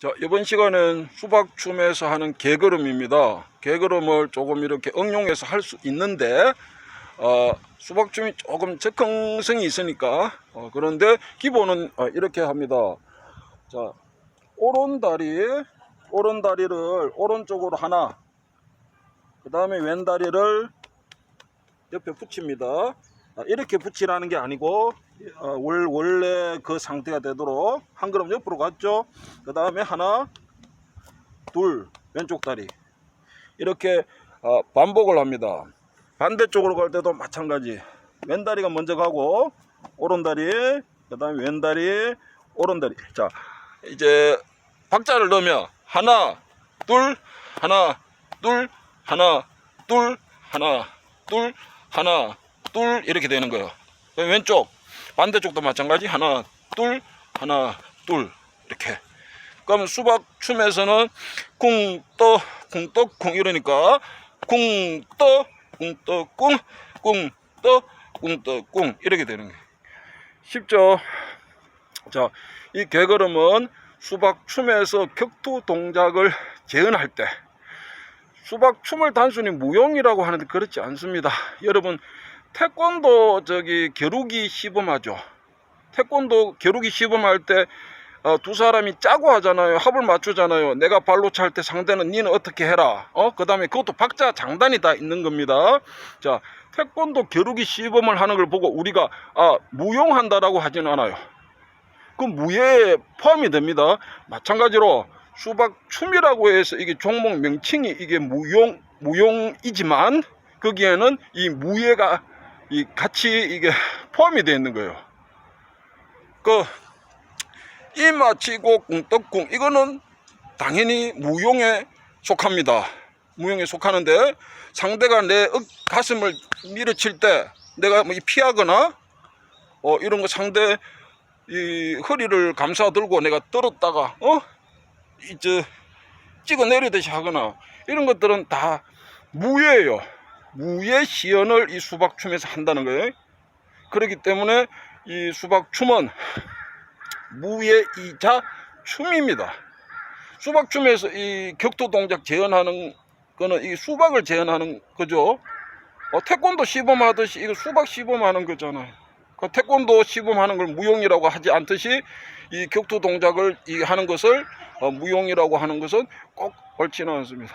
자, 이번 시간은 수박춤에서 하는 개걸음입니다. 개걸음을 조금 이렇게 응용해서 할 수 있는데, 어, 수박춤이 조금 적응성이 있으니까, 어, 그런데 기본은 어, 이렇게 합니다. 자, 오른다리, 오른다리를 오른쪽으로 하나, 그 다음에 왼다리를 옆에 붙입니다. 아, 이렇게 붙이라는 게 아니고 어, 월, 원래 그 상태가 되도록 한 걸음 옆으로 갔죠. 그 다음에 하나, 둘, 왼쪽 다리 이렇게 어, 반복을 합니다. 반대쪽으로 갈 때도 마찬가지. 왼다리가 먼저 가고 오른다리, 그 다음에 왼다리, 오른다리. 자, 이제 박자를 넣으면 하나, 둘, 하나, 둘, 하나, 둘, 하나, 둘, 하나, 둘 이렇게 되는 거예요. 왼쪽 반대쪽도 마찬가지 하나, 둘, 하나, 둘 이렇게. 그러면 수박 춤에서는 쿵떠 쿵떠 쿵 이러니까 쿵떠 쿵떠 쿵 쿵떠 쿵떠 쿵 이렇게 되는 거예요. 쉽죠? 자, 이 개걸음은 수박 춤에서 격투 동작을 재현할 때 수박 춤을 단순히 무용이라고 하는데 그렇지 않습니다. 여러분 태권도 저기 겨루기 시범하죠. 태권도 겨루기 시범할 때 어, 두 사람이 짜고 하잖아요. 합을 맞추잖아요. 내가 발로 찰 때 상대는 니는 어떻게 해라. 어? 그 다음에 그것도 박자 장단이 다 있는 겁니다. 자, 태권도 겨루기 시범을 하는 걸 보고 우리가 아, 무용한다라고 하진 않아요. 그 무예에 포함이 됩니다. 마찬가지로 수박 춤이라고 해서 이게 종목 명칭이 이게 무용 무용이지만 거기에는 이 무예가 이 같이 이게 포함이 되어 있는 거예요. 그 이마치고 꿍떡꿍 이거는 당연히 무용에 속합니다. 무용에 속하는데 상대가 내 어- 가슴을 밀어칠 때 내가 뭐이 피하거나 어 이런 거 상대 이 허리를 감싸 들고 내가 떨었다가 어 이저 찍어 내리듯이 하거나 이런 것들은 다 무예예요. 무예 시연을 이 수박춤에서 한다는 거예요. 그렇기 때문에 이 수박춤은 무예이자 춤입니다. 수박춤에서 이 격투 동작 재현하는 거는 이 수박을 재현하는 거죠. 어, 태권도 시범하듯이 이거 수박 시범하는 거잖아요. 그 태권도 시범하는 걸 무용이라고 하지 않듯이 이 격투 동작을 이 하는 것을 어, 무용이라고 하는 것은 꼭 옳지는 않습니다.